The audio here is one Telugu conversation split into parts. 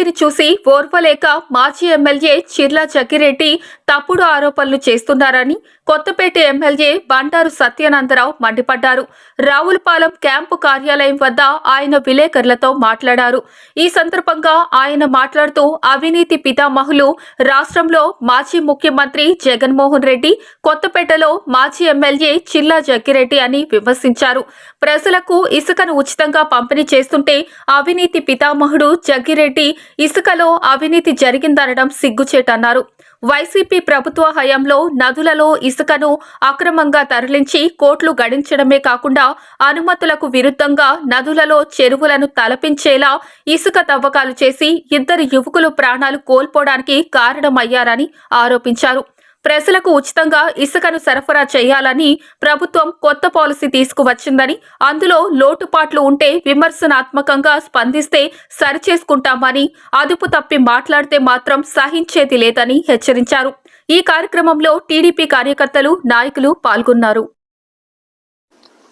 అభివృద్ధిని చూసి ఓర్వలేక మాజీ ఎమ్మెల్యే చిర్లా జగ్గిరెడ్డి తప్పుడు ఆరోపణలు చేస్తున్నారని కొత్తపేట ఎమ్మెల్యే బండారు సత్యానందరావు మండిపడ్డారు. రావులపాలెం క్యాంపు కార్యాలయం వద్ద ఆయన విలేకరులతో మాట్లాడారు. ఈ సందర్భంగా ఆయన మాట్లాడుతూ అవినీతి పితామహులు రాష్ట్రంలో మాజీ ముఖ్యమంత్రి జగన్మోహన్ రెడ్డి కొత్తపేటలో మాజీ ఎమ్మెల్యే చిల్లా జగ్గిరెడ్డి అని విమర్శించారు. ప్రజలకు ఇసుకను ఉచితంగా పంపిణీ చేస్తుంటే అవినీతి పితామహుడు జగ్గిరెడ్డి ఇసుకలో అవినీతి జరిగిందనడం సిగ్గుచేటన్నారు. వైసీపీ ప్రభుత్వ హయాంలో నదులలో ఇసుకను అక్రమంగా తరలించి కోట్లు గడించడమే కాకుండా అనుమతులకు విరుద్ధంగా నదులలో చెరువులను తలపించేలా ఇసుక తవ్వకాలు చేసి ఇద్దరు యువకులు ప్రాణాలు కోల్పోవడానికి కారణమయ్యారని ఆరోపించారు. ప్రజలకు ఉచితంగా ఇసుకను సరఫరా చేయాలని ప్రభుత్వం కొత్త పాలసీ తీసుకువచ్చిందని అందులో లోటుపాట్లు ఉంటే విమర్శనాత్మకంగా స్పందిస్తే సరిచేసుకుంటామని అదుపు తప్పి మాట్లాడితే మాత్రం సహించేది లేదని హెచ్చరించారు. ఈ కార్యక్రమంలో టీడీపీ కార్యకర్తలు నాయకులు పాల్గొన్నారు.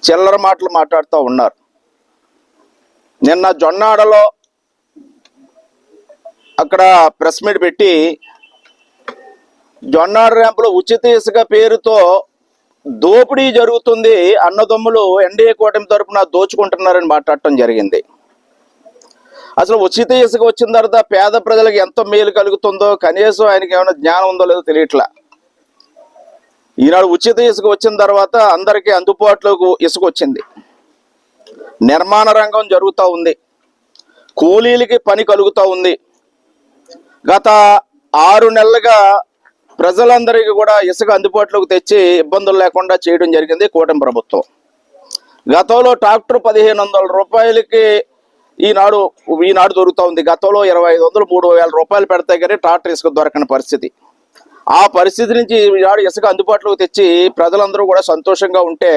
చిల్లర మాటలు మాట్లాడుతూ ఉన్నారు. నిన్న జొన్నాడలో అక్కడ ప్రెస్ మీట్ పెట్టి జొన్నాడ ర్యాంపులో ఉచిత ఇసుక పేరుతో దోపిడీ జరుగుతుంది అన్నదమ్ములు ఎన్డీఏ కూటమి తరపున దోచుకుంటున్నారని మాట్లాడటం జరిగింది. అసలు ఉచిత ఇసుక వచ్చిన తర్వాత పేద ప్రజలకు ఎంత మేలు కలుగుతుందో కనీసం ఆయనకి ఏమైనా జ్ఞానం ఉందో లేదో తెలియట్లా. ఈనాడు ఉచిత ఇసుక వచ్చిన తర్వాత అందరికీ అందుబాటులోకి ఇసుక వచ్చింది నిర్మాణ రంగం జరుగుతూ ఉంది. కూలీలకి పని కలుగుతూ ఉంది. గత ఆరు నెలలుగా ప్రజలందరికీ కూడా ఇసుక అందుబాటులోకి తెచ్చి ఇబ్బందులు లేకుండా చేయడం జరిగింది కూటమి ప్రభుత్వం. గతంలో ట్రాక్టర్ పదిహేను వందల రూపాయలకి ఈనాడు ఈనాడు దొరుకుతూ ఉంది. గతంలో ఇరవై ఐదు వందలు మూడు వేల రూపాయలు పెడితే కానీ ట్రాక్టర్ ఇసుక దొరకని పరిస్థితి. ఆ పరిస్థితి నుంచి ఈనాడు ఇసుక అందుబాటులోకి తెచ్చి ప్రజలందరూ కూడా సంతోషంగా ఉంటే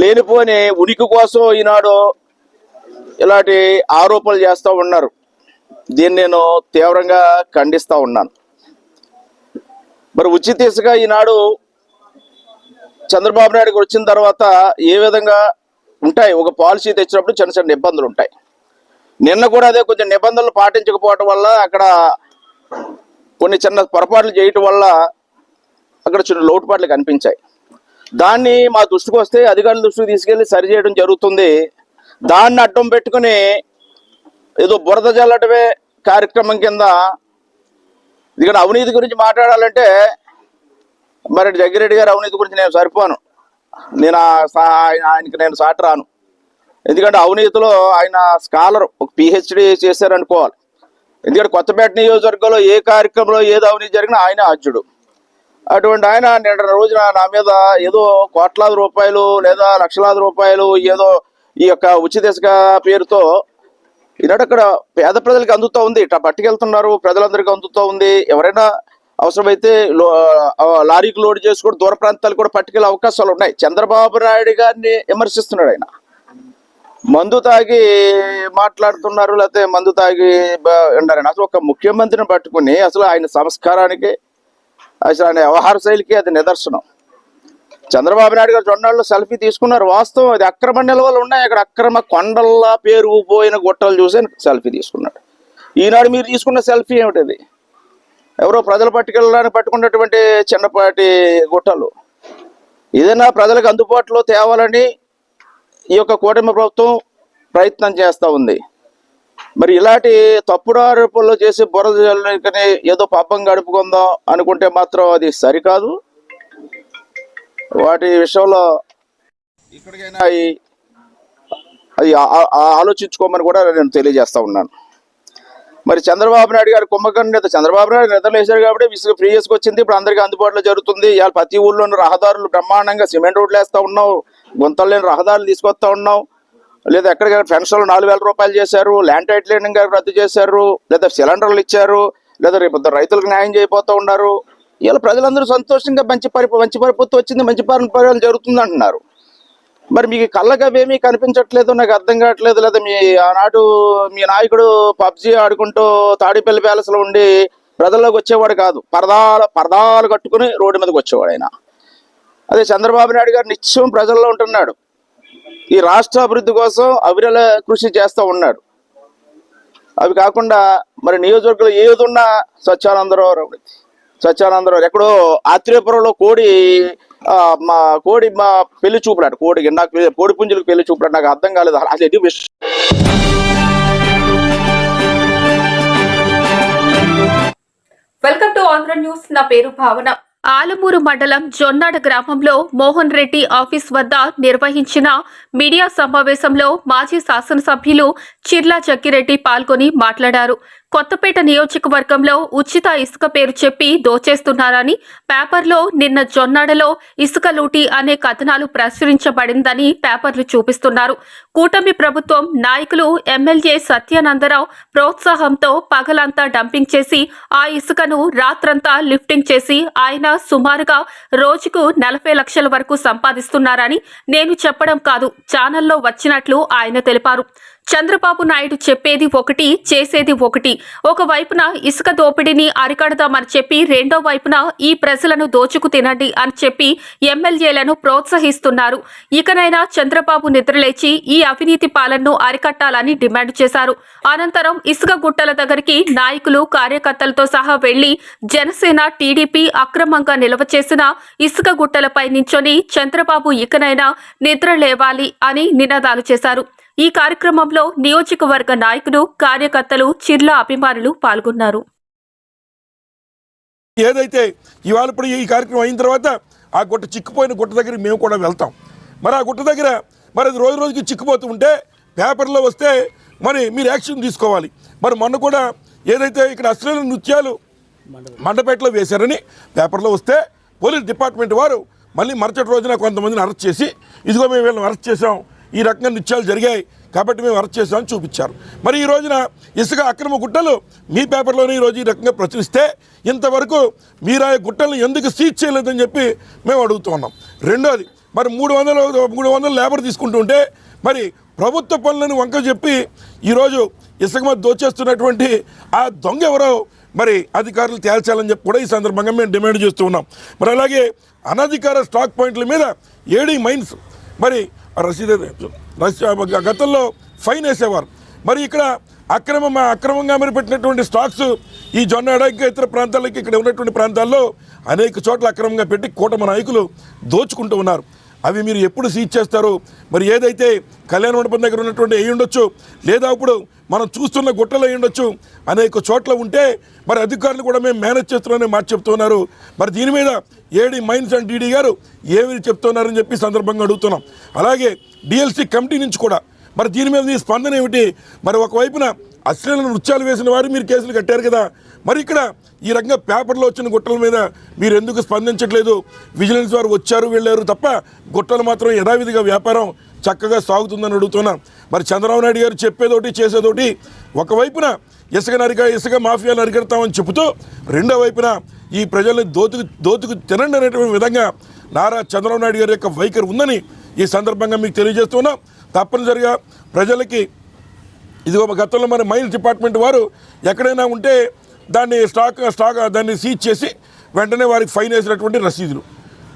లేనిపోని ఉనికి కోసం ఈనాడు ఇలాంటి ఆరోపణలు చేస్తూ ఉన్నారు. దీన్ని నేను తీవ్రంగా ఖండిస్తూ ఉన్నాను. మరి ఉచిత ఇసుక ఈనాడు చంద్రబాబు నాయుడుకి వచ్చిన తర్వాత ఏ విధంగా ఉంటాయి? ఒక పాలసీ తెచ్చినప్పుడు చిన్న చిన్న ఇబ్బందులు ఉంటాయి. నిన్న కూడా అదే కొంచెం నిబంధనలు పాటించకపోవటం వల్ల అక్కడ కొన్ని చిన్న పొరపాట్లు చేయటం వల్ల అక్కడ చిన్న లోటుపాట్లు కనిపించాయి. దాన్ని మా దృష్టికి వస్తే అధికారుల దృష్టికి తీసుకెళ్ళి సరి చేయడం జరుగుతుంది. దాన్ని అడ్డం పెట్టుకుని ఏదో బురద జల్లటమే కార్యక్రమం కింద ఎందుకంటే అవినీతి గురించి మాట్లాడాలంటే మరి జగ్గిరెడ్డి గారు అవినీతి గురించి నేను సరిపోను. నేను ఆయనకి నేను సాటి రాను. ఎందుకంటే అవినీతిలో ఆయన స్కాలర్ ఒక పిహెచ్డి చేశారనుకోవాలి. ఎందుకంటే కొత్తపేట నియోజకవర్గంలో ఏ కార్యక్రమంలో ఏది అవినీతి జరిగినా ఆయన అర్జుడు. అటువంటి ఆయన నిన్న రోజున నా మీద ఏదో కోట్లాది రూపాయలు లేదా లక్షలాది రూపాయలు ఏదో ఈ యొక్క ఉచిత పేరుతో ఈనాడు అక్కడ పేద ప్రజలకు అందుతూ ఉంది. ఇట్లా పట్టుకెళ్తున్నారు ప్రజలందరికీ అందుతూ ఉంది. ఎవరైనా అవసరమైతే లో- లారీకి లోడ్ చేసుకుని దూర ప్రాంతాలు కూడా పట్టుకెళ్ళే అవకాశాలు ఉన్నాయి. చంద్రబాబు నాయుడు గారిని విమర్శిస్తున్నాడు ఆయన. మందు తాగి మాట్లాడుతున్నారు లేకపోతే మందు తాగి ఉన్నారని అసలు ఒక ముఖ్యమంత్రిని పట్టుకుని అసలు ఆయన సంస్కారానికి అసలు ఆయన వ్యవహార శైలికి అది నిదర్శనం. చంద్రబాబు నాయుడు గారు జొన్నాళ్ళు సెల్ఫీ తీసుకున్నారు. వాస్తవం అది. అక్రమ నిల్వలు ఉన్నాయి. అక్కడ అక్రమ కొండల్లా పేరు పోయిన గుట్టలు చూసి సెల్ఫీ తీసుకున్నాడు. ఈనాడు మీరు తీసుకున్న సెల్ఫీ ఏమిటది? ఎవరో ప్రజలు పట్టుకెళ్ళడానికి పట్టుకున్నటువంటి చిన్నపాటి గుట్టలు. ఏదైనా ప్రజలకు అందుబాటులో తేవాలని ఈ యొక్క కూటమి ప్రభుత్వం ప్రయత్నం చేస్తూ ఉంది. మరి ఇలాంటి తప్పుడు చేసి బురద జల్లుకని ఏదో పాపం గడుపుకుందాం అనుకుంటే మాత్రం అది సరికాదు. వాటి విషయంలో ఇప్పటికైనా అవి అది ఆ- ఆలోచించుకోమని కూడా నేను తెలియజేస్తా ఉన్నాను. మరి చంద్రబాబు నాయుడు గారు కుంభకర్ణ నేత చంద్రబాబు నాయుడు నిద్రలు వేశారు కాబట్టి విసుగు ఫ్రీ చేసుకొచ్చింది ఇప్పుడు అందరికీ అందుబాటులో జరుగుతుంది. ఇవాళ ప్రతి ఊళ్ళోని రహదారులు బ్రహ్మాండంగా సిమెంట్ రోడ్లు వేస్తూ ఉన్నాం గుంతలు లేని రహదారులు తీసుకొస్తా ఉన్నాం లేదా ఎక్కడికైనా పెన్షన్లు నాలుగు వేల రూపాయలు చేశారు. ల్యాండ్ టైటిలింగ్ రద్దు చేశారు. లేదా సిలిండర్లు ఇచ్చారు. లేదా రేపు ఇద్దరు రైతులకు న్యాయం చేయబోతూ ఉన్నారు. ఇలా ప్రజలందరూ సంతోషంగా మంచి పరి మంచి పరిపత్తి వచ్చింది మంచి పరిపాలన జరుగుతుంది అంటున్నారు మరి మీకు కళ్ళగా ఏమీ కనిపించట్లేదు నాకు అర్థం కావట్లేదు లేదా మీ ఆనాడు మీ నాయకుడు పబ్జీ ఆడుకుంటూ తాడిపల్లి ప్యాలెస్లో ఉండి ప్రజల్లోకి వచ్చేవాడు కాదు. పరదాలు పరదాలు కట్టుకుని రోడ్డు మీదకి వచ్చేవాడు ఆయన. అదే చంద్రబాబు నాయుడు గారు నిత్యం ప్రజల్లో ఉంటున్నాడు. ఈ రాష్ట్ర అభివృద్ధి కోసం అవిరల కృషి చేస్తూ ఉన్నాడు. అవి కాకుండా మరి నియోజకవర్గంలో ఏది ఉన్నా స్వచ్ఛానందరావు స్వచ్ఛానందరావు ఎక్కడో ఆత్రేయపురంలో కోడి మా కోడి మా పెళ్ళి చూపులాడు కోడికి నాకు కోడి పుంజులకు పెళ్ళి చూపులాడు నాకు అర్థం కాలేదు. అది ఎది విషయం వెల్కమ్ టు ఆంధ్ర న్యూస్. నా పేరు భావన. ఆలమూరు మండలం జొన్నాడ గ్రామంలో మోహన్ రెడ్డి ఆఫీస్ వద్ద నిర్వహించిన మీడియా సమావేశంలో మాజీ శాసనసభ్యులు చిర్లా చక్కిరెడ్డి పాల్గొని మాట్లాడారు. కొత్తపేట నియోజకవర్గంలో ఉచిత ఇసుక పేరు చెప్పి దోచేస్తున్నారని పేపర్లో నిన్న జొన్నాడలో ఇసుక లూటీ అనే కథనాలు ప్రచురించబడిందని పేపర్లు చూపిస్తున్నారు. కూటమి ప్రభుత్వం నాయకులు ఎమ్మెల్యే సత్యానందరావు ప్రోత్సాహంతో పగలంతా డంపింగ్ చేసి ఆ ఇసుకను రాత్రంతా లిఫ్టింగ్ చేసి ఆయన సుమారుగా రోజుకు నలభై లక్షల వరకు సంపాదిస్తున్నారని నేను చెప్పడం కాదు ఛానల్లో వచ్చినట్లు ఆయన తెలిపారు. చంద్రబాబు నాయుడు చెప్పేది ఒకటి చేసేది ఒకటి. ఒక వైపున ఇసుక దోపిడీని అరికడదామని చెప్పి రెండో వైపున ఈ ప్రజలను దోచుకు తినండి అని చెప్పి ఎమ్మెల్యేలను ప్రోత్సహిస్తున్నారు. ఇకనైనా చంద్రబాబు నిద్రలేచి ఈ అవినీతి పాలనను అరికట్టాలని డిమాండ్ చేశారు. అనంతరం ఇసుక గుట్టల దగ్గరికి నాయకులు కార్యకర్తలతో సహా వెళ్ళి జనసేన టీడీపీ అక్రమంగా నిల్వ చేసిన ఇసుక గుట్టలపై నించొని చంద్రబాబు ఇకనైనా నిద్ర లేవాలి అని నినాదాలు చేశారు. ఈ కార్యక్రమంలో నియోజకవర్గ నాయకులు కార్యకర్తలు చిర్ల అభిమానులు పాల్గొన్నారు. ఏదైతే ఇవాళ ఇప్పుడు ఈ కార్యక్రమం అయిన తర్వాత ఆ గుట్ట చిక్కుపోయిన గుట్ట దగ్గర మేము కూడా వెళ్తాం. మరి ఆ గుట్ట దగ్గర మరి అది రోజు రోజుకి చిక్కుపోతూ ఉంటే పేపర్లో వస్తే మరి మీరు యాక్షన్ తీసుకోవాలి. మరి మొన్న కూడా ఏదైతే ఇక్కడ అశ్లీల నృత్యాలు మండపేటలో వేశారని పేపర్లో వస్తే పోలీస్ డిపార్ట్మెంట్ వారు మళ్ళీ మరుసటి రోజున కొంతమందిని అరెస్ట్ చేసి ఇదిగో మేము వీళ్ళని అరెస్ట్ చేసాం ఈ రకంగా నృత్యాలు జరిగాయి కాబట్టి మేము అరెస్ట్ చేసామని చూపించారు. మరి ఈ రోజున ఇసుక అక్రమ గుట్టలు మీ పేపర్లోనే ఈరోజు ఈ రకంగా ప్రచురిస్తే ఇంతవరకు మీరు ఆ గుట్టలను ఎందుకు సీజ్ చేయలేదని చెప్పి మేము అడుగుతూ ఉన్నాం. రెండోది మరి మూడు వందలు మూడు వందలు లేబర్ తీసుకుంటుంటే మరి ప్రభుత్వ పనులను వంక చెప్పి ఈరోజు ఇసుక మీద దోచేస్తున్నటువంటి ఆ దొంగ ఎవరో మరి అధికారులు తేల్చాలని చెప్పి కూడా ఈ సందర్భంగా మేము డిమాండ్ చేస్తూ ఉన్నాం. మరి అలాగే అనధికార స్టాక్ పాయింట్ల మీద ఏడీ మైన్స్ మరి రసీదు రసీ- గతంలో ఫైన్ వేసేవారు. మరి ఇక్కడ అక్రమ అక్రమంగా మరి పెట్టినటువంటి స్టాక్స్ ఈ జొన్నాడ ఇంకా ఇతర ప్రాంతాలకి ఇక్కడ ఉన్నటువంటి ప్రాంతాల్లో అనేక చోట్ల అక్రమంగా పెట్టి కూటమి నాయకులు దోచుకుంటూ ఉన్నారు. అవి మీరు ఎప్పుడు సీజ్ చేస్తారు? మరి ఏదైతే కళ్యాణ మండపం దగ్గర ఉన్నటువంటి అయి ఉండొచ్చు లేదా ఇప్పుడు మనం చూస్తున్న గుట్టలు అయి ఉండొచ్చు అనేక చోట్ల ఉంటే మరి అధికారులు కూడా మేము మేనేజ్ చేస్తున్నామని మాట చెప్తున్నారు. మరి దీని మీద ఏడి మైన్స్ అండ్ డీడీ గారు ఏమి చెప్తున్నారని చెప్పి సందర్భంగా అడుగుతున్నాం. అలాగే డిఎల్సి కమిటీ నుంచి కూడా మరి దీని మీద మీ స్పందన ఏమిటి? మరి ఒకవైపున అశ్లీల నృత్యాలు వేసిన వారు మీరు కేసులు కట్టారు కదా. మరి ఇక్కడ ఈ రకంగా పేపర్లో వచ్చిన గుట్టల మీద మీరు ఎందుకు స్పందించట్లేదు? విజిలెన్స్ వారు వచ్చారు వెళ్ళారు తప్ప గుట్టలు మాత్రం యథావిధిగా వ్యాపారం చక్కగా సాగుతుందని అడుగుతున్నాం. మరి చంద్రబాబు నాయుడు గారు చెప్పేదోటి చేసేదోటి ఒకవైపున ఇసుక నరిక ఇసుక మాఫియాలు అరికెడతామని చెబుతూ రెండో వైపున ఈ ప్రజల్ని దోతుకు దోతుకు తినండి అనేటువంటి విధంగా నారా చంద్రబాబు నాయుడు గారి యొక్క వైఖరి ఉందని ఈ సందర్భంగా మీకు తెలియజేస్తున్నాం తప్పనిసరిగా ప్రజలకి ఇదిగో మా గతంలో మన మైన్స్ డిపార్ట్మెంట్ వారు ఎక్కడైనా ఉంటే దాన్ని స్టాక్ స్టాక్ దాన్ని సీజ్ చేసి వెంటనే వారికి ఫైన్ వేసినటువంటి రసీదులు.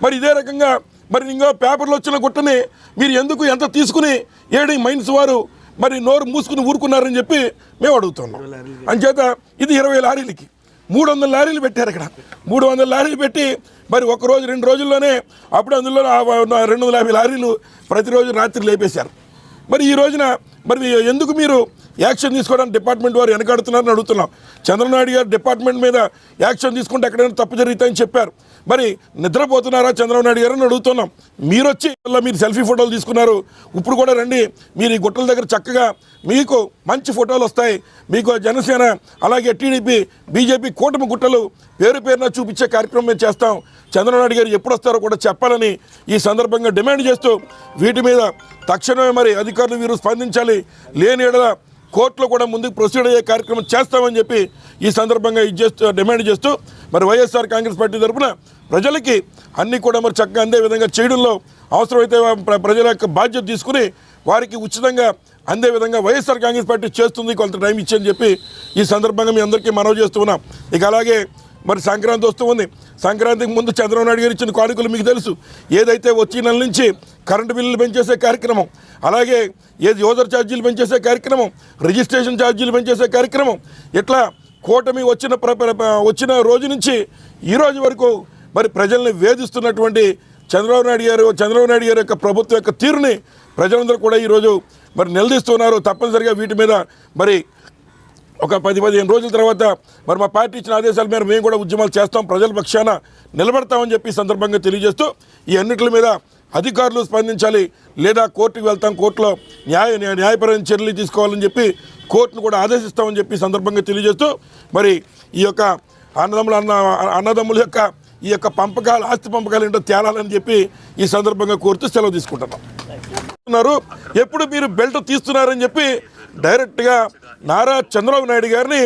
మరి ఇదే రకంగా మరి ఇంకా పేపర్లో వచ్చిన గుట్టని మీరు ఎందుకు ఎంత తీసుకుని ఏడి మైన్స్ వారు మరి నోరు మూసుకుని ఊరుకున్నారని చెప్పి మేము అడుగుతున్నాం. అంచేత ఇది ఇరవై లారీలకి. మూడు వందల లారీలు పెట్టారు ఇక్కడ మూడు వందల లారీలు పెట్టి మరి ఒక రోజు రెండు రోజుల్లోనే అప్పుడు అందులో రెండు వందల యాభై లారీలు ప్రతిరోజు రాత్రి లేపేశారు. మరి ఈ రోజున మరి ఎందుకు మీరు యాక్షన్ తీసుకోవడానికి డిపార్ట్మెంట్ వారు వెనకాడుతున్నారని అడుగుతున్నాం. చంద్రనాయుడు గారు డిపార్ట్మెంట్ మీద యాక్షన్ తీసుకుంటే ఎక్కడైనా తప్పు జరుగుతాయని చెప్పారు. మరి నిద్రపోతున్నారా? చంద్రబాబు నాయుడు గారు అని అడుగుతున్నాం. మీరు వచ్చి మళ్ళీ మీరు సెల్ఫీ ఫోటోలు తీసుకున్నారు. ఇప్పుడు కూడా రండి. మీరు ఈ గుట్టల దగ్గర చక్కగా మీకు మంచి ఫోటోలు వస్తాయి. మీకు జనసేన అలాగే టీడీపీ బీజేపీ కూటమి గుట్టలు పేరు పేరున చూపించే కార్యక్రమం మేము చేస్తాం. చంద్రబాబు నాయుడు గారు ఎప్పుడు వస్తారో కూడా చెప్పాలని ఈ సందర్భంగా డిమాండ్ చేస్తూ వీటి మీద తక్షణమే మరి అధికారులు వీరు స్పందించాలి. లేని ఎడల కోర్టులో కూడా ముందుకు ప్రొసీడ్ అయ్యే కార్యక్రమం చేస్తామని చెప్పి ఈ సందర్భంగా ఇది చేస్తూ డిమాండ్ చేస్తూ మరి వైఎస్ఆర్ కాంగ్రెస్ పార్టీ తరఫున ప్రజలకి అన్నీ కూడా మరి చక్కగా అందే విధంగా చేయడంలో అవసరమైతే ప్ర- ప్రజల యొక్క బాధ్యత తీసుకుని వారికి ఉచితంగా అందే విధంగా వైఎస్ఆర్ కాంగ్రెస్ పార్టీ చేస్తుంది కొంత టైం ఇచ్చని చెప్పి ఈ సందర్భంగా మీ అందరికీ మనవి చేస్తూ ఉన్నాం. ఇక అలాగే మరి సంక్రాంతి వస్తూ ఉంది. సంక్రాంతికి ముందు చంద్రబాబు నాయుడు గారు ఇచ్చిన కానుకలు మీకు తెలుసు. ఏదైతే వచ్చే నెల నుంచి కరెంటు బిల్లులు పెంచేసే కార్యక్రమం అలాగే ఏది యూజర్ ఛార్జీలు పెంచేసే కార్యక్రమం రిజిస్ట్రేషన్ ఛార్జీలు పెంచేసే కార్యక్రమం ఇట్లా కూటమి వచ్చిన ప్ర- వచ్చిన రోజు నుంచి ఈ రోజు వరకు మరి ప్రజల్ని వేధిస్తున్నటువంటి చంద్రబాబు నాయుడు గారు చంద్రబాబు నాయుడు గారి యొక్క ప్రభుత్వం యొక్క తీరుని ప్రజలందరూ కూడా ఈరోజు మరి నిలదీస్తున్నారు. తప్పనిసరిగా వీటి మీద మరి ఒక పది పదిహేను రోజుల తర్వాత మరి మా పార్టీ ఇచ్చిన ఆదేశాల మేర మేము కూడా ఉద్యమాలు చేస్తాం. ప్రజల పక్షాన నిలబడతామని చెప్పి సందర్భంగా తెలియజేస్తూ ఈ అన్నిటి మీద అధికారులు స్పందించాలి. లేదా కోర్టుకు వెళ్తాం. కోర్టులో న్యాయ న్యాయపరమైన చర్యలు తీసుకోవాలని చెప్పి కోర్టును కూడా ఆదేశిస్తామని చెప్పి సందర్భంగా తెలియజేస్తూ మరి ఈ యొక్క అన్నదమ్ముల అన్న అన్నదమ్ముల యొక్క ఈ యొక్క పంపకాలు ఆస్తి పంపకాలు ఏంటో తేలాలని చెప్పి ఈ సందర్భంగా కోరుతూ సెలవు తీసుకుంటున్నాం. ఎప్పుడు మీరు బెల్ట్ తీస్తున్నారని చెప్పి డైరెక్ట్గా నారా చంద్రబాబు నాయుడు గారిని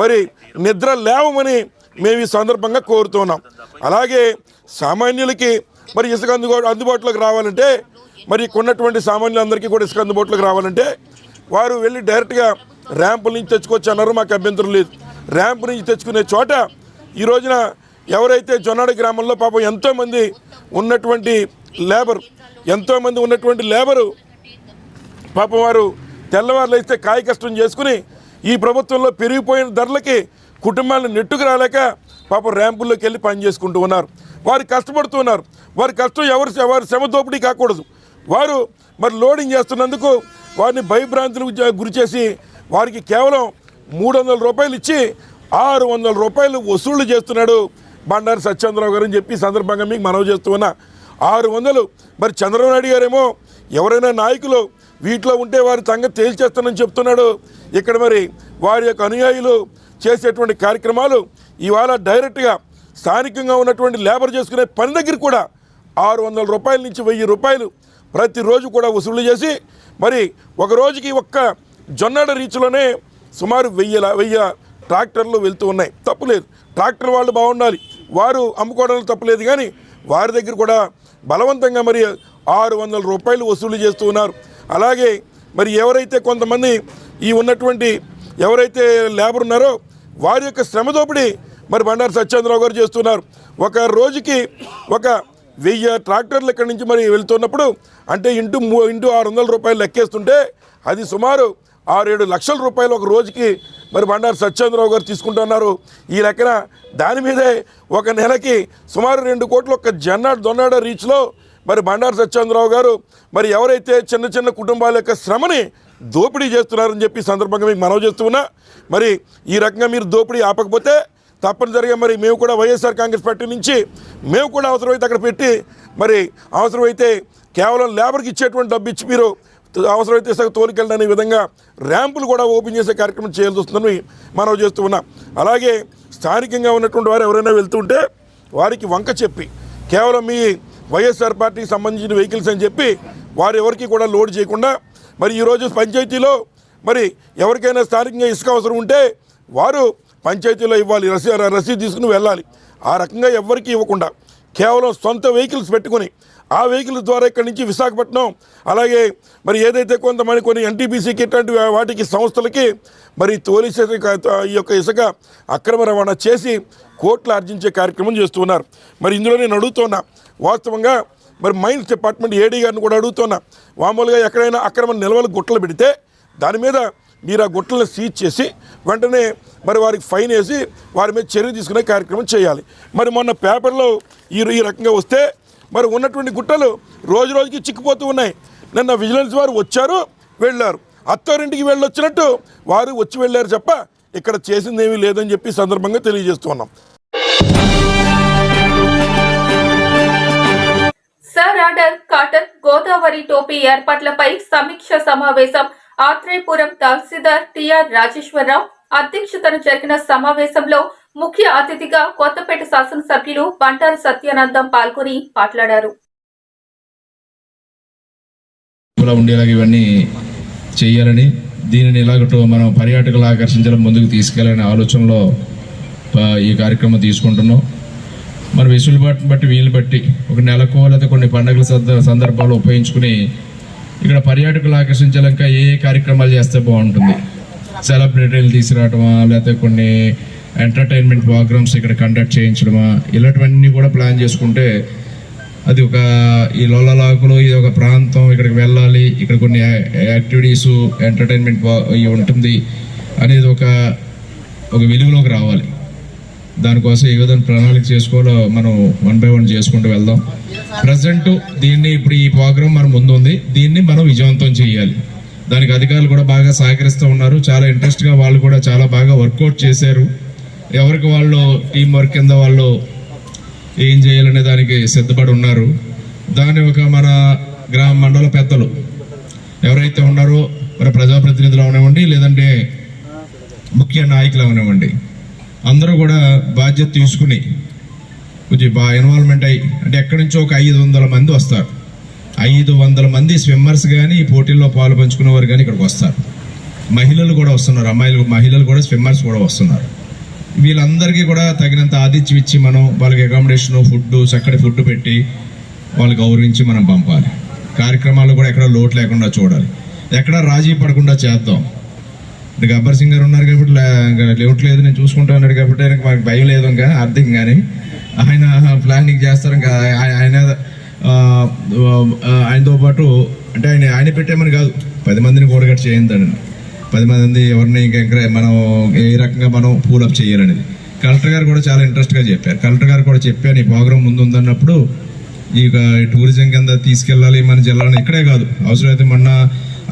మరి నిద్ర లేవమని మేము ఈ సందర్భంగా కోరుతున్నాం అలాగే సామాన్యులకి మరి ఇసుక అందుబా అందుబాటులోకి రావాలంటే మరి కొన్నటువంటి సామాన్యులందరికీ కూడా ఇసుక అందుబాటులోకి రావాలంటే వారు వెళ్ళి డైరెక్ట్గా ర్యాంపుల నుంచి తెచ్చుకోవచ్చు అన్నారు. మాకు అభ్యంతరం లేదు. ర్యాంప్ నుంచి తెచ్చుకునే చోట ఈ రోజున ఎవరైతే జొన్నాడ గ్రామంలో పాపం ఎంతోమంది ఉన్నటువంటి లేబర్ ఎంతోమంది ఉన్నటువంటి లేబరు పాపం వారు తెల్లవారులు అయితే కాయ కష్టం చేసుకుని ఈ ప్రభుత్వంలో పెరిగిపోయిన ధరలకి కుటుంబాలను నెట్టుకు రాలేక పాపం ర్యాంపుల్లోకి వెళ్ళి పని చేసుకుంటూ ఉన్నారు. వారు కష్టపడుతున్నారు వారి కష్టం ఎవరు వారి శ్రమ దోపిడీ కాకూడదు. వారు మరి లోడింగ్ చేస్తున్నందుకు వారిని భయభ్రాంతులకు గురి చేసి వారికి కేవలం మూడు వందల రూపాయలు ఇచ్చి ఆరు వందల రూపాయలు వసూళ్ళు చేస్తున్నాడు బండారు సత్యేంద్రరావు గారు అని చెప్పి సందర్భంగా మీకు మనవి చేస్తూ ఉన్నా. ఆరు వందలు. మరి చంద్రబాబు నాయుడు గారేమో ఎవరైనా నాయకులు వీటిలో ఉంటే వారి సంగతి తేల్చేస్తానని చెప్తున్నాడు. ఇక్కడ మరి వారి యొక్క అనుయాయులు చేసేటువంటి కార్యక్రమాలు ఇవాళ డైరెక్ట్గా స్థానికంగా ఉన్నటువంటి లేబర్ చేసుకునే పని దగ్గర కూడా ఆరు వందల రూపాయల నుంచి వెయ్యి రూపాయలు ప్రతిరోజు కూడా వసూలు చేసి మరి ఒక రోజుకి ఒక్క జొన్నాడ రీచ్లోనే సుమారు వెయ్యి వెయ్యి ట్రాక్టర్లు వెళ్తూ ఉన్నాయి. తప్పులేదు. ట్రాక్టర్ వాళ్ళు బాగుండాలి. వారు అమ్ముకోవడంలో తప్పులేదు కానీ వారి దగ్గర కూడా బలవంతంగా మరి ఆరు వందల రూపాయలు వసూలు చేస్తూ ఉన్నారు. అలాగే మరి ఎవరైతే కొంతమంది ఈ ఉన్నటువంటి ఎవరైతే లేబర్ ఉన్నారో వారి యొక్క శ్రమ దోపిడీ మరి బండారు సత్యేంద్రరావు గారు చేస్తున్నారు. ఒక రోజుకి ఒక వెయ్యి ట్రాక్టర్లు ఇక్కడి నుంచి మరి వెళ్తున్నప్పుడు అంటే ఇంటూ మూ- ఇంటూ ఆరు వందల రూపాయలు లెక్కేస్తుంటే అది సుమారు ఆరేడు లక్షల రూపాయలు ఒక రోజుకి మరి బండారు సత్యేంద్రరావు గారు తీసుకుంటున్నారు ఈ లెక్కన దాని మీదే ఒక నెలకి సుమారు రెండు కోట్లు ఒక జన్నాడు దొన్నాడ రీచ్లో మరి బండారు సత్యేంద్రరావు గారు మరి ఎవరైతే చిన్న చిన్న కుటుంబాల యొక్క శ్రమని దోపిడీ చేస్తున్నారని చెప్పి సందర్భంగా మీకు మనవి చేస్తున్నా మరి ఈ రకంగా మీరు దోపిడీ ఆపకపోతే తప్పనిసరిగా మరి మేము కూడా వైఎస్ఆర్ కాంగ్రెస్ పార్టీ నుంచి మేము కూడా అవసరమైతే అక్కడ పెట్టి మరి అవసరమైతే కేవలం లేబర్కి ఇచ్చేటువంటి డబ్బు ఇచ్చి మీరు అవసరమైతే సగం తోలికెళ్ళని విధంగా ర్యాంపులు కూడా ఓపెన్ చేసే కార్యక్రమం చేయాల్సి వస్తుందని మనం చేస్తూ ఉన్నాం. అలాగే స్థానికంగా ఉన్నటువంటి వారు ఎవరైనా వెళ్తుంటే వారికి వంక చెప్పి కేవలం మీ వైఎస్ఆర్ పార్టీకి సంబంధించిన వెహికల్స్ అని చెప్పి వారు ఎవరికి కూడా లోడ్ చేయకుండా మరి ఈరోజు పంచాయతీలో మరి ఎవరికైనా స్థానికంగా ఇసుక అవసరం ఉంటే వారు పంచాయతీలో ఇవ్వాలి రసీ రసీదు తీసుకుని వెళ్ళాలి. ఆ రకంగా ఎవరికి ఇవ్వకుండా కేవలం సొంత వెహికల్స్ పెట్టుకొని ఆ వెహికల్ ద్వారా ఇక్కడి నుంచి విశాఖపట్నం అలాగే మరి ఏదైతే కొంతమంది కొన్ని ఎన్టీపీసీకి ఇట్లాంటి వాటికి సంస్థలకి మరి తోలిసే ఈ యొక్క ఇసుక అక్రమ రవాణా చేసి కోట్లు ఆర్జించే కార్యక్రమం చేస్తున్నారు మరి ఇందులో నేను అడుగుతున్నా వాస్తవంగా మరి మైన్స్ డిపార్ట్మెంట్ ఏడీ గారిని కూడా అడుగుతున్నా మామూలుగా ఎక్కడైనా అక్రమ నిల్వలు గుట్టలు పెడితే దాని మీద మీరు ఆ గుట్టలను సీజ్ చేసి వెంటనే మరి వారికి ఫైన్ వేసి వారి మీద చర్య తీసుకునే కార్యక్రమం చేయాలి. మరి మొన్న పేపర్లో ఈ ఈ రకంగా వస్తే మరి ఉన్నటువంటి గుట్టలు రోజు రోజుకి చిక్కిపోతూ ఉన్నాయి. నిన్న విజిలెన్స్ వారు వచ్చారు వెళ్ళారు. అత్తారింటికి వెళ్ళొచ్చినట్టు వారు వచ్చి వెళ్ళారు చెప్ప ఇక్కడ చేసిందేమీ లేదని చెప్పి సందర్భంగా తెలియజేస్తున్నాం సర్ ఆర్డర్ కాటన్ గోదావరి టోపీ ఏర్పాట్లపై సమీక్ష సమావేశం ఆత్రేయపురం తహసీల్దార్ టిఆర్ రాజేశ్వరరావు అధ్యక్షతన జరిగిన సమావేశంలో ముఖ్య అతిథిగా కొత్తపేట శాసనసభ్యులు బంటారు సత్యానందం పాల్గొని మాట్లాడారు. ఉండేలాగా ఇవన్నీ చేయాలని దీనిని ఇలాగ మనం పర్యాటకులు ఆకర్షించడం ముందుకు తీసుకెళ్ళాలనే ఆలోచనలో ఈ కార్యక్రమం తీసుకుంటున్నాం. మన వెసులుబాటును బట్టి వీలు బట్టి ఒక నెలకో లేదా కొన్ని పండుగల సందర్భాలు ఉపయోగించుకుని ఇక్కడ పర్యాటకులు ఆకర్షించాలంక ఏ ఏ కార్యక్రమాలు చేస్తే బాగుంటుంది. సెలబ్రిటీలు తీసుకురావటమా లేకపోతే కొన్ని ఎంటర్టైన్మెంట్ ప్రోగ్రామ్స్ ఇక్కడ కండక్ట్ చేయించడమా? ఇలాంటివన్నీ కూడా ప్లాన్ చేసుకుంటే అది ఒక ఈ లోలలాకులు ఇది ఒక ప్రాంతం ఇక్కడికి వెళ్ళాలి ఇక్కడ కొన్ని యాక్టివిటీస్ ఎంటర్టైన్మెంట్ ఉంటుంది అనేది ఒక ఒక వెలుగులోకి రావాలి. దానికోసం ఏ విధంగా ప్రణాళిక చేసుకోవాలో మనం వన్ బై వన్ చేసుకుంటూ వెళ్దాం. ప్రజెంట్ దీన్ని ఇప్పుడు ఈ ప్రోగ్రామ్ మన ముందు ఉంది దీన్ని మనం విజయవంతం చేయాలి. దానికి అధికారులు కూడా బాగా సహకరిస్తూ ఉన్నారు. చాలా ఇంట్రెస్ట్గా వాళ్ళు కూడా చాలా బాగా వర్కౌట్ చేశారు. ఎవరికి వాళ్ళు టీం వర్క్ కింద వాళ్ళు ఏం చేయాలనే దానికి సిద్ధపడి ఉన్నారు. దాని ఒక మన గ్రామ మండల పెద్దలు ఎవరైతే ఉన్నారో మరి ప్రజాప్రతినిధులు అవనివ్వండి లేదంటే ముఖ్య నాయకులు అవనివ్వండి అందరూ కూడా బాధ్యత తీసుకుని కొంచెం బాగా ఇన్వాల్వ్మెంట్ అయ్యి అంటే ఎక్కడి నుంచో ఒక ఐదు వందల మంది వస్తారు. ఐదు వందల మంది స్విమ్మర్స్ కానీ ఈ పోటీల్లో పాలు పంచుకునేవారు కానీ ఇక్కడికి వస్తారు. మహిళలు కూడా వస్తున్నారు అమ్మాయిలు మహిళలు కూడా స్విమ్మర్స్ కూడా వస్తున్నారు. వీళ్ళందరికీ కూడా తగినంత ఆతిథ్యం ఇచ్చి మనం వాళ్ళకి అకామిడేషన్ ఫుడ్ చక్కటి ఫుడ్ పెట్టి వాళ్ళు గౌరవించి మనం పంపాలి. కార్యక్రమాలు కూడా ఎక్కడ లోటు లేకుండా చూడాలి. ఎక్కడ రాజీ పడకుండా చేద్దాం. గబ్బర్ సింగ్ గారు ఉన్నారు కాబట్టి లే- లేదు నేను చూసుకుంటా ఉన్నాడు కాబట్టి ఆయనకు మాకు భయం లేదు ఇంకా అర్థం కానీ ఆయన ప్లానింగ్ చేస్తారు ఇంకా ఆయన ఆయనతో పాటు అంటే ఆయన ఆయన పెట్టేమని కాదు పది మందిని కూడగట్టు చేయిందండి పది మంది ఎవరిని ఇంకా మనం ఏ రకంగా మనం పూలప్ చేయాలనేది. కలెక్టర్ గారు కూడా చాలా ఇంట్రెస్ట్గా చెప్పారు. కలెక్టర్ గారు కూడా చెప్పారు ఈ ప్రోగ్రామ్ ముందు ఉందన్నప్పుడు ఈ టూరిజం కింద తీసుకెళ్ళాలి మన జిల్లాలో ఇక్కడే కాదు. అవసరమైతే మొన్న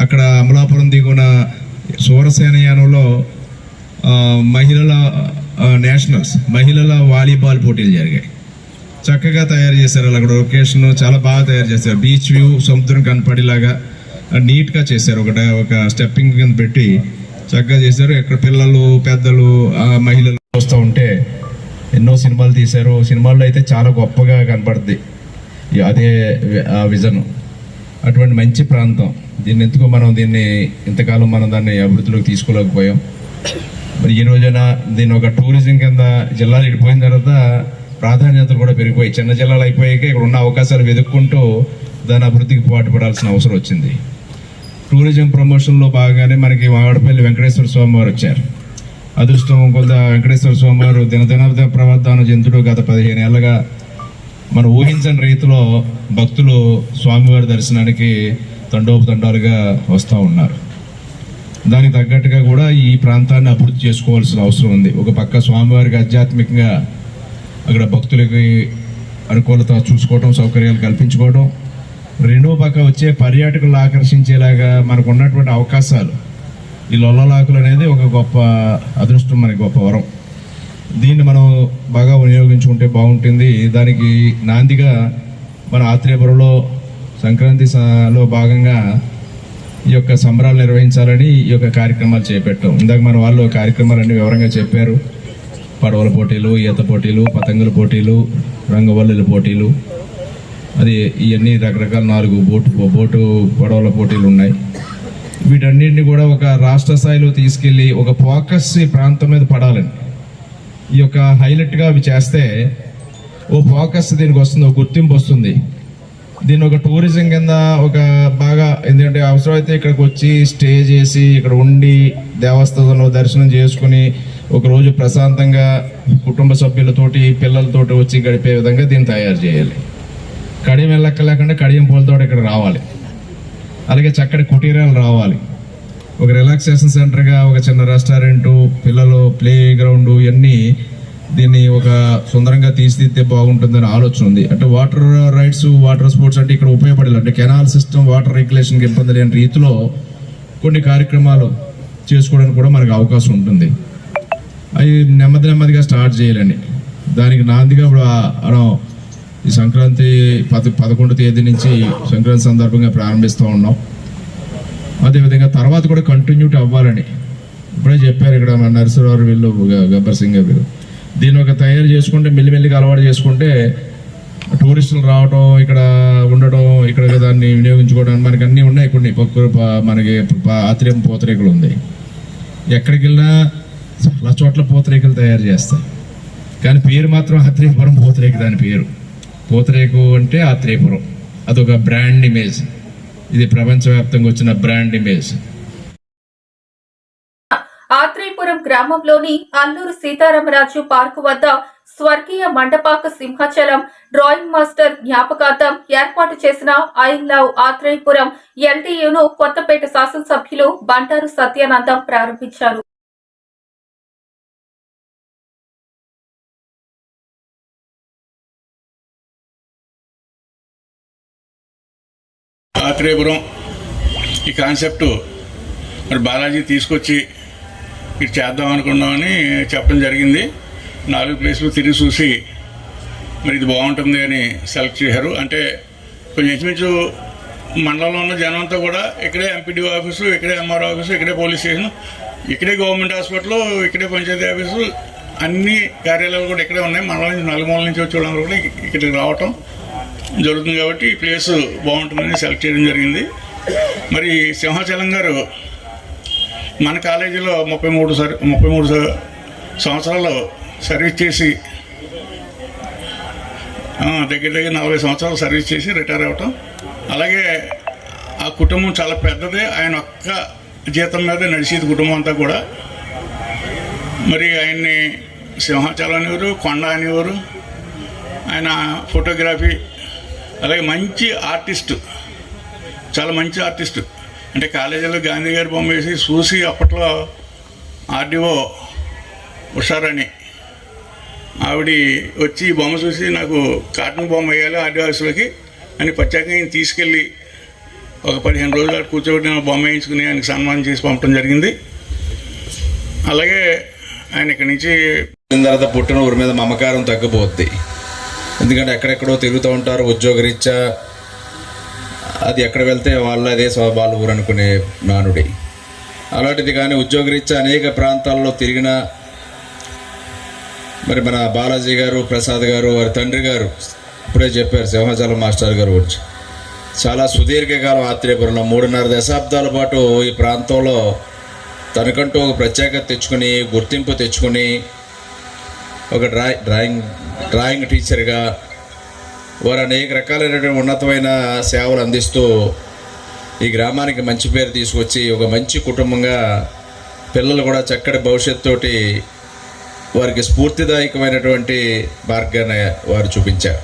అక్కడ అమలాపురం దిగున సూరసేనయానంలో మహిళల నేషనల్స్ మహిళల వాలీబాల్ పోటీలు జరిగాయి. చక్కగా తయారు చేశారు అక్కడ లొకేషన్ చాలా బాగా తయారు చేశారు. బీచ్ వ్యూ సముద్రం కనపడేలాగా నీట్గా చేశారు. ఒకట ఒక స్టెప్పింగ్ కింద పెట్టి చక్కగా చేశారు. ఇక్కడ పిల్లలు పెద్దలు మహిళలు వస్తూ ఉంటే ఎన్నో సినిమాలు తీశారు. సినిమాల్లో అయితే చాలా గొప్పగా కనపడుద్ది. అదే ఆ విజన్. అటువంటి మంచి ప్రాంతం. దీన్ని ఎందుకో మనం దీన్ని ఇంతకాలం మనం దాన్ని అభివృద్ధిలోకి తీసుకోలేకపోయాం? మరి ఈ రోజున దీన్ని ఒక టూరిజం కింద జిల్లాలు ఇడిపోయిన తర్వాత ప్రాధాన్యతలు కూడా పెరిగిపోయి చిన్న జిల్లాలు అయిపోయాక ఇక్కడ ఉన్న అవకాశాలు వెతుక్కుంటూ దాని అభివృద్ధికి పాటుపడాల్సిన అవసరం వచ్చింది. టూరిజం ప్రమోషన్లో భాగంగానే మనకి వాడపల్లి వెంకటేశ్వర స్వామి వారు వచ్చారు. అదృష్టం కొంత వెంకటేశ్వర స్వామి వారు దినదిన ప్రవర్తన జంతుడు గత పదిహేను ఏళ్ళగా మనం ఊహించని రీతిలో భక్తులు స్వామివారి దర్శనానికి తండోపతండాలుగా వస్తూ ఉన్నారు. దానికి తగ్గట్టుగా కూడా ఈ ప్రాంతాన్ని అభివృద్ధి చేసుకోవాల్సిన అవసరం ఉంది. ఒక పక్క స్వామివారికి ఆధ్యాత్మికంగా అక్కడ భక్తులకి అనుకూలత చూసుకోవడం సౌకర్యాలు కల్పించుకోవడం రెండో పక్క వచ్చే పర్యాటకులు ఆకర్షించేలాగా మనకు ఉన్నటువంటి అవకాశాలు. ఈ లొల్లలాకులు అనేది ఒక గొప్ప అదృష్టం మనకి గొప్ప వరం. దీన్ని మనం బాగా వినియోగించుకుంటే బాగుంటుంది. దానికి నాందిగా మన ఆత్రేయపురంలో సంక్రాంతి భాగంగా ఈ యొక్క సంబరాలు నిర్వహించాలని ఈ యొక్క కార్యక్రమాలు చేపట్టాం. ఇందాక మన వాళ్ళు కార్యక్రమాలన్నీ వివరంగా చెప్పారు. పడవల పోటీలు ఈత పోటీలు పతంగుల పోటీలు రంగవల్లుల పోటీలు అది ఇవన్నీ రకరకాల నాలుగు బోటు బోటు గొడవల పోటీలు ఉన్నాయి. వీటన్నిటిని కూడా ఒక రాష్ట్ర స్థాయిలో తీసుకెళ్ళి ఒక ఫోకస్ ఈ ప్రాంతం మీద పడాలండి. ఈ యొక్క హైలైట్గా అవి చేస్తే ఓ ఫోకస్ దీనికి వస్తుంది ఒక గుర్తింపు వస్తుంది. దీన్ని ఒక టూరిజం కింద ఒక బాగా ఎందుకంటే అవసరమైతే ఇక్కడికి వచ్చి స్టే చేసి ఇక్కడ ఉండి దేవస్థానంలో దర్శనం చేసుకుని ఒకరోజు ప్రశాంతంగా కుటుంబ సభ్యులతోటి పిల్లలతోటి వచ్చి గడిపే విధంగా దీన్ని తయారు చేయాలి. కడియం వెళ్ళక్క లేకుండా కడియం పూలతో ఇక్కడ రావాలి. అలాగే చక్కటి కుటీరాలు రావాలి. ఒక రిలాక్సేషన్ సెంటర్గా ఒక చిన్న రెస్టారెంటు పిల్లలు ప్లే గ్రౌండ్ ఇవన్నీ దీన్ని ఒక సుందరంగా తీర్చిదిద్దే బాగుంటుందని ఆలోచన ఉంది. అంటే వాటర్ రైడ్స్ వాటర్ స్పోర్ట్స్ అంటే ఇక్కడ ఉపయోగపడాలి అంటే కెనాల్ సిస్టమ్ వాటర్ రెగ్యులేషన్కి ఇబ్బంది లేని రీతిలో కొన్ని కార్యక్రమాలు చేసుకోవడానికి కూడా మనకు అవకాశం ఉంటుంది. అవి నెమ్మది నెమ్మదిగా స్టార్ట్ చేయాలండి. దానికి నాందిగా ఇప్పుడు మనం ఈ సంక్రాంతి పద పదకొండు తేదీ నుంచి సంక్రాంతి సందర్భంగా ప్రారంభిస్తూ ఉన్నాం. అదేవిధంగా తర్వాత కూడా కంటిన్యూటీ అవ్వాలని ఇప్పుడే చెప్పారు ఇక్కడ మన నరసరావు వీళ్ళు గబ్బర్ సింగ్ గారు. దీన్ని ఒక తయారు చేసుకుంటే మెల్లిమెల్లిగా అలవాటు చేసుకుంటే టూరిస్టులు రావడం ఇక్కడ ఉండడం ఇక్కడ దాన్ని వినియోగించుకోవడం మనకి అన్నీ ఉన్నాయి కొన్ని. పక్కన మనకి ఆత్రేయం పూతరేకులు ఉంది. ఎక్కడికి వెళ్ళినా చాలా చోట్ల పూతరేకులు తయారు చేస్తాయి కానీ పేరు మాత్రం ఆత్రేయపురం పూతరేకు దాని పేరు. పూతరేకు అంటే ఆత్రేయపురం. అదొక బ్రాండ్ ఇమేజ్ ఇది ప్రపంచవ్యాప్తంగా వచ్చిన బ్రాండ్ ఇమేజ్ ఆత్రేయపురం గ్రామంలోని అల్లూరు సీతారామరాజు పార్కు వద్ద స్వర్గీయ మండపాక సింహాచలం డ్రాయింగ్ మాస్టర్ జ్ఞాపకార్థం ఏర్పాటు చేసిన ఐ లవ్ ఆత్రేయపురం ఎల్టీయూను కొత్తపేట శాసనసభ్యులు బంటారు సత్యానందం ప్రారంభించారు. ఆత్రేయపురం ఈ కాన్సెప్ట్ మరి బాలాజీ తీసుకొచ్చి ఇది చేద్దాం అనుకున్నామని చెప్పడం జరిగింది. నాలుగు ప్లేసులు తిరిగి చూసి మరి ఇది బాగుంటుంది అని సెలెక్ట్ చేశారు. అంటే కొంచెం ఇంచుమించు మండలంలో ఉన్న జనం అంతా కూడా ఇక్కడే ఎంపీడీ ఆఫీసు ఇక్కడే ఎంఆర్ ఆఫీసు ఇక్కడే పోలీస్ స్టేషన్ ఇక్కడే గవర్నమెంట్ హాస్పిటల్ ఇక్కడే పంచాయతీ ఆఫీసు అన్ని కార్యాలయాలు కూడా ఇక్కడే ఉన్నాయి. మండలం నుంచి నలుమూల నుంచి వచ్చే వాళ్ళందరూ కూడా ఇక్కడికి రావటం జరుగుతుంది కాబట్టి ఈ ప్లేస్ బాగుంటుందని సెలెక్ట్ చేయడం జరిగింది. మరి సింహాచలం గారు మన కాలేజీలో ముప్పై మూడు సర్ ముప్పై మూడు స- సంవత్సరాలు సర్వీస్ చేసి దగ్గర దగ్గర నలభై సంవత్సరాలు సర్వీస్ చేసి రిటైర్ అవ్వటం. అలాగే ఆ కుటుంబం చాలా పెద్దది. ఆయన ఒక్క జీతం మీద నడిచేది కుటుంబం అంతా కూడా. మరి ఆయన్ని సింహాచలం అనేవారు కొండ అనేవారు. ఆయన ఫోటోగ్రఫీ అలాగే మంచి ఆర్టిస్టు. చాలా మంచి ఆర్టిస్టు. అంటే కాలేజీలో గాంధీ గారి బొమ్మ వేసి చూసి అప్పట్లో ఆర్డీఓ ఉషారని ఆవిడ వచ్చి ఈ బొమ్మ చూసి నాకు కాటన్ బొమ్మ వేయాలి ఆర్డీఓ ఆఫీసులోకి అని ప్రత్యేకంగా ఈయన తీసుకెళ్ళి ఒక పదిహేను రోజులు కూర్చోబెట్టి బొమ్మ వేయించుకుని ఆయనకు సన్మానం చేసి పంపడం జరిగింది. అలాగే ఆయన ఇక్కడి నుంచి తర్వాత పుట్టిన ఊరి మీద మమకారం తగ్గిపోద్ది. ఎందుకంటే ఎక్కడెక్కడో తిరుగుతూ ఉంటారు ఉద్యోగరీత్యా. అది ఎక్కడ వెళ్తే వాళ్ళ అదే వాళ్ళ ఊరు అనుకునే నానుడి. అలాంటిది కానీ ఉద్యోగరీత్యా అనేక ప్రాంతాల్లో తిరిగిన మరి మన బాలాజీ గారు ప్రసాద్ గారు వారి తండ్రి గారు ఇప్పుడే చెప్పారు సింహాచలం మాస్టర్ గారు వచ్చి చాలా సుదీర్ఘకాలం ఆత్రేయపురంలో మూడున్నర దశాబ్దాల పాటు ఈ ప్రాంతంలో తనకంటూ ఒక ప్రత్యేకత తెచ్చుకుని గుర్తింపు తెచ్చుకుని ఒక డ్రా డ్రాయింగ్ డ్రాయింగ్ టీచర్గా వారు అనేక రకాలైనటువంటి ఉన్నతమైన సేవలు అందిస్తూ ఈ గ్రామానికి మంచి పేరు తీసుకొచ్చి ఒక మంచి కుటుంబంగా పిల్లలు కూడా చక్కటి భవిష్యత్తుతోటి వారికి స్ఫూర్తిదాయకమైనటువంటి మార్గాన్ని వారు చూపించారు.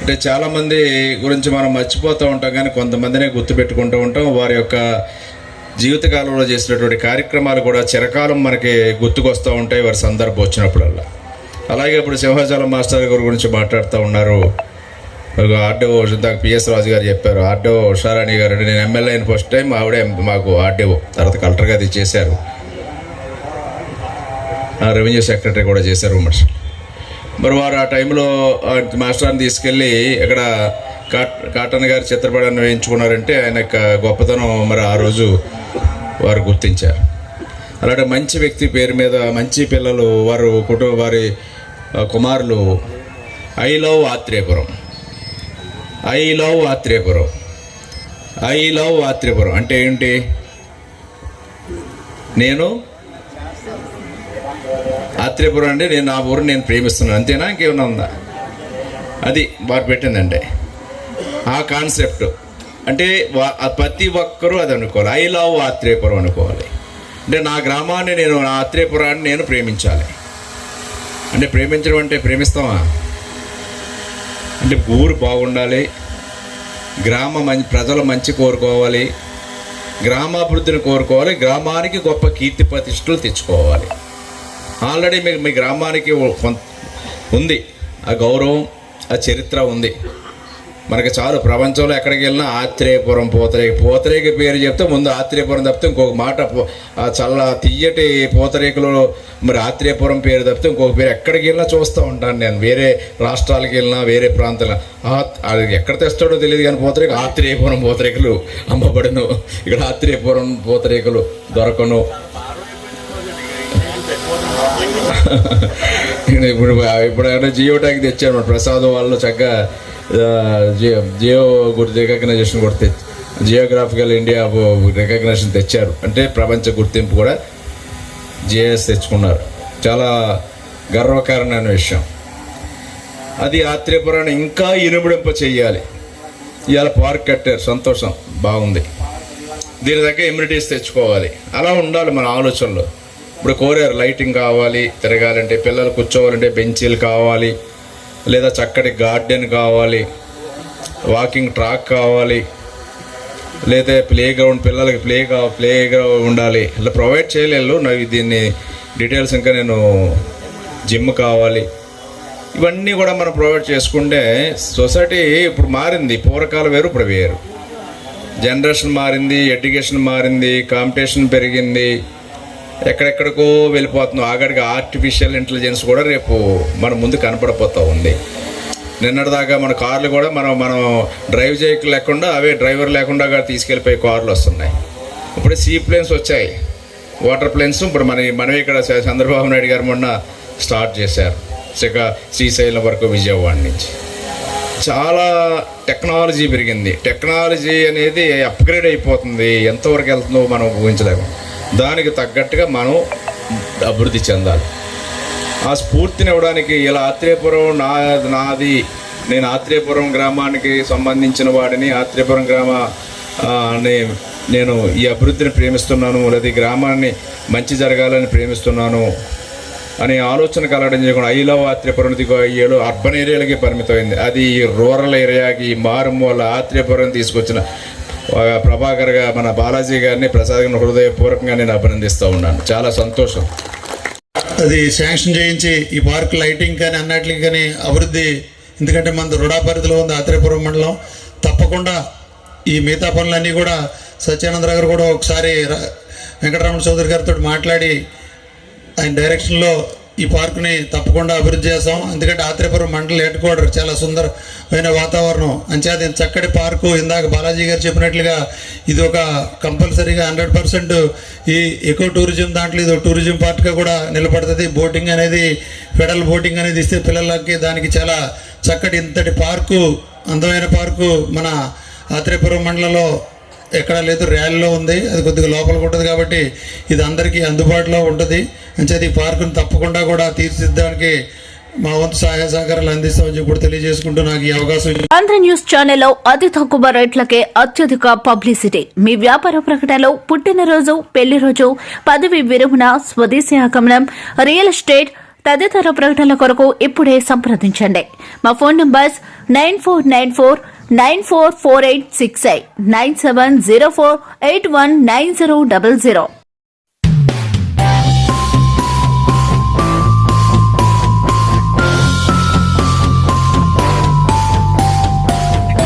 అంటే చాలామంది గురించి మనం మర్చిపోతూ ఉంటాం కానీ కొంతమందినే గుర్తుపెట్టుకుంటూ ఉంటాం. వారి యొక్క జీవితకాలంలో చేసినటువంటి కార్యక్రమాలు కూడా చిరకాలం మనకి గుర్తుకొస్తూ ఉంటాయి వారి సందర్భం వచ్చినప్పుడల్లా. అలాగే ఇప్పుడు సింహాచలం మాస్టర్ గారి గురించి మాట్లాడుతూ ఉన్నారు. ఆర్డీఓ ఇందాక పిఎస్ రాజు గారు చెప్పారు. ఆర్డీఓ ఉషారాణి గారు అంటే నేను ఎమ్మెల్యే అయిన ఫస్ట్ టైం ఆవిడే మాకు ఆర్డీఓ తర్వాత కలెక్టర్గా అది చేశారు. ఆ రెవెన్యూ సెక్రటరీ కూడా చేశారు ఉమర్స్ మరి వారు ఆ టైంలో మాస్టర్ని తీసుకెళ్ళి ఇక్కడ కాటన్ గారి చిత్రపటాన్ని వేయించుకున్నారంటే ఆయన గొప్పతనం మరి ఆ రోజు వారు గుర్తించారు. అలాంటి మంచి వ్యక్తి పేరు మీద మంచి పిల్లలు వారు కుటుంబ వారి కుమారులు I love Atreyapuram I love Atreyapuram I love Atreyapuram అంటే ఏంటి? నేను ఆత్రేయపురం అంటే నేను నా ఊరు నేను ప్రేమిస్తున్నాను అంతేనా? ఇంకేమైనా ఉందా? అది వారు పెట్టిందంటే ఆ కాన్సెప్ట్. అంటే ప్రతి ఒక్కరూ అది అనుకోవాలి. ఐ లవ్ ఆత్రేయపురం అనుకోవాలి. అంటే నా గ్రామాన్ని నేను నా ఆత్రేయపురాన్ని నేను ప్రేమించాలి. అంటే ప్రేమించడం అంటే ప్రేమిస్తామా? అంటే ఊరు బాగుండాలి. గ్రామ మంచి ప్రజలు మంచి కోరుకోవాలి. గ్రామాభివృద్ధిని కోరుకోవాలి. గ్రామానికి గొప్ప కీర్తి ప్రతిష్టలు తెచ్చుకోవాలి. ఆల్రెడీ మీకు మీ గ్రామానికి ఉంది. ఆ గౌరవం ఆ చరిత్ర ఉంది. మనకి చాలు ప్రపంచంలో ఎక్కడికి వెళ్ళినా ఆత్రేయపురం పూతరేక. పూతరేక పేరు చెప్తే ముందు ఆత్రేయపురం తప్పితే ఇంకొక మాట చల్ల తీయటి పూతరేకులు మరి ఆత్రేయపురం పేరు తప్పితే ఇంకొక పేరు ఎక్కడికి వెళ్ళినా చూస్తూ ఉంటాను నేను. వేరే రాష్ట్రాలకు వెళ్ళినా వేరే ప్రాంతాల అది ఎక్కడ తెస్తాడో తెలియదు కానీ పూతరేక ఆత్రేయపురం పూతరేకులు అమ్మబడును. ఇక్కడ ఆత్రేయపురం పూతరేకులు దొరకను. నేను ఇప్పుడు ఇప్పుడు జియో ట్యాగ్ తెచ్చాను. మన ప్రసాద్ వాళ్ళు చక్కగా జియో జియో గుర్తు రికగ్నైజేషన్ కూడా తెచ్చి జియోగ్రాఫికల్ ఇండియా రికగ్నైజేషన్ తెచ్చారు. అంటే ప్రపంచ గుర్తింపు కూడా జిఎస్ తెచ్చుకున్నారు. చాలా గర్వకారణమైన విషయం. అది ఆత్రేయపురాన్ని ఇంకా ఇనుబడింప చేయాలి ఇవాళ పార్క్ కట్టారు. సంతోషం. బాగుంది. దీని దగ్గర ఇమ్యూనిటీస్ తెచ్చుకోవాలి. అలా ఉండాలి మన ఆలోచనలో. ఇప్పుడు కోరారు లైటింగ్ కావాలి తిరగాలంటే పిల్లలు కూర్చోవాలంటే బెంచీలు కావాలి. లేదా చక్కటి గార్డెన్ కావాలి వాకింగ్ ట్రాక్ కావాలి లేదా ప్లే గ్రౌండ్ పిల్లలకి ప్లే కా ప్లే గ్రౌండ్ ఉండాలి. ఇలా ప్రొవైడ్ చేయలేదు నాకు దీన్ని డీటెయిల్స్ ఇంకా నేను జిమ్ కావాలి. ఇవన్నీ కూడా మనం ప్రొవైడ్ చేసుకుంటే సొసైటీ ఇప్పుడు మారింది. పూర్వకాలం వేరు ఇప్పుడు వేరు. జనరేషన్ మారింది ఎడ్యుకేషన్ మారింది కాంపిటీషన్ పెరిగింది. ఎక్కడెక్కడికో వెళ్ళిపోతున్నాం. ఆగడిగా ఆర్టిఫిషియల్ ఇంటెలిజెన్స్ కూడా రేపు మన ముందు కనపడపోతూ ఉంది. నిన్నటిదాకా మన కార్లు కూడా మనం మనం డ్రైవ్ చేయక లేకుండా అవే డ్రైవర్ లేకుండా తీసుకెళ్ళిపోయే కార్లు వస్తున్నాయి. ఇప్పుడు సీ ప్లేన్స్ వచ్చాయి. వాటర్ ప్లేన్స్ ఇప్పుడు మన మనమే ఇక్కడ చంద్రబాబు నాయుడు గారు మొన్న స్టార్ట్ చేశారు. ఇక శ్రీశైలం వరకు విజయవాడ నుంచి. చాలా టెక్నాలజీ పెరిగింది. టెక్నాలజీ అనేది అప్గ్రేడ్ అయిపోతుంది. ఎంతవరకు వెళ్తుందో మనం ఊహించలేము. దానికి తగ్గట్టుగా మనం అభివృద్ధి చెందాలి. ఆ స్ఫూర్తిని ఇవ్వడానికి ఇలా ఆత్రేయపురం నా నాది నేను ఆత్రేయపురం గ్రామానికి సంబంధించిన వాడిని ఆత్రేయపురం గ్రామ నేను ఈ అభివృద్ధిని ప్రేమిస్తున్నాను లేదా ఈ గ్రామాన్ని మంచి జరగాలని ప్రేమిస్తున్నాను అనే ఆలోచన కలగడం చేయకుండా ఐ లవ్ ఆత్రేయపురం దిగు అయ్యేలో అర్బన్ ఏరియాలకి పరిమితమైంది. అది రూరల్ ఏరియాకి మారుమూల ఆత్రేయపురం తీసుకొచ్చిన ప్రభాకర్ గారు మన బాలాజీ గారిని ప్రసాద్ గారిని హృదయపూర్వకంగా నేను అభినందిస్తూ ఉన్నాను. చాలా సంతోషం. అది శాంక్షన్ చేయించి ఈ పార్క్ లైటింగ్ కానీ అన్నట్లకి కానీ అభివృద్ధి ఎందుకంటే మన రుణాపరిధిలో ఉంది ఆత్రేయపురం మండలం. తప్పకుండా ఈ మిగతా పనులన్నీ కూడా సత్యానందరావు గారు కూడా ఒకసారి వెంకటరమణ చౌదరి గారితో మాట్లాడి ఆయన డైరెక్షన్లో ఈ పార్కుని తప్పకుండా అభివృద్ధి చేస్తాం. ఎందుకంటే ఆత్రేపురం మండలి హెడ్ క్వార్టర్ చాలా సుందరమైన వాతావరణం. అంచేది చక్కటి పార్కు. ఇందాక బాలాజీ గారు చెప్పినట్లుగా ఇది ఒక కంపల్సరీగా హండ్రెడ్ పర్సెంట్ ఈ ఎకో టూరిజం దాంట్లో ఇది ఒక టూరిజం పార్ట్గా కూడా నిలబడుతుంది. బోటింగ్ అనేది ఫెడరల్ బోటింగ్ అనేది ఇస్తే పిల్లలకి దానికి చాలా చక్కటి ఇంతటి పార్కు అందమైన పార్కు మన ఆత్రేయపురం మండలంలో ఎక్కడ లేదు ర్యాలీలో ఉంది. అది కొద్దిగా లోపలికి ఉంటుంది కాబట్టి ఇది అందరికీ అందుబాటులో ఉంటుంది. అంచేది ఈ పార్కును తప్పకుండా కూడా తీర్చిదిద్దడానికి మా వంతు సహాయ సహకారాలు అందిస్తామని చెప్పి కూడా తెలియజేసుకుంటూ నాకు ఈ అవకాశం ఆంధ్ర న్యూస్ ఛానల్లో అతి తక్కువ రేట్లకే అత్యధిక పబ్లిసిటీ. మీ వ్యాపార ప్రకటనలో పుట్టినరోజు పెళ్ళి రోజు పదవి విరమణ స్వదేశీ ఆగమనం రియల్ ఎస్టేట్ తదితర ప్రకటనల కొరకు ఇప్పుడే సంప్రదించండి. మా phone numbers nine four nine four nine four four eight six eight nine seven zero four eight one nine zero double zero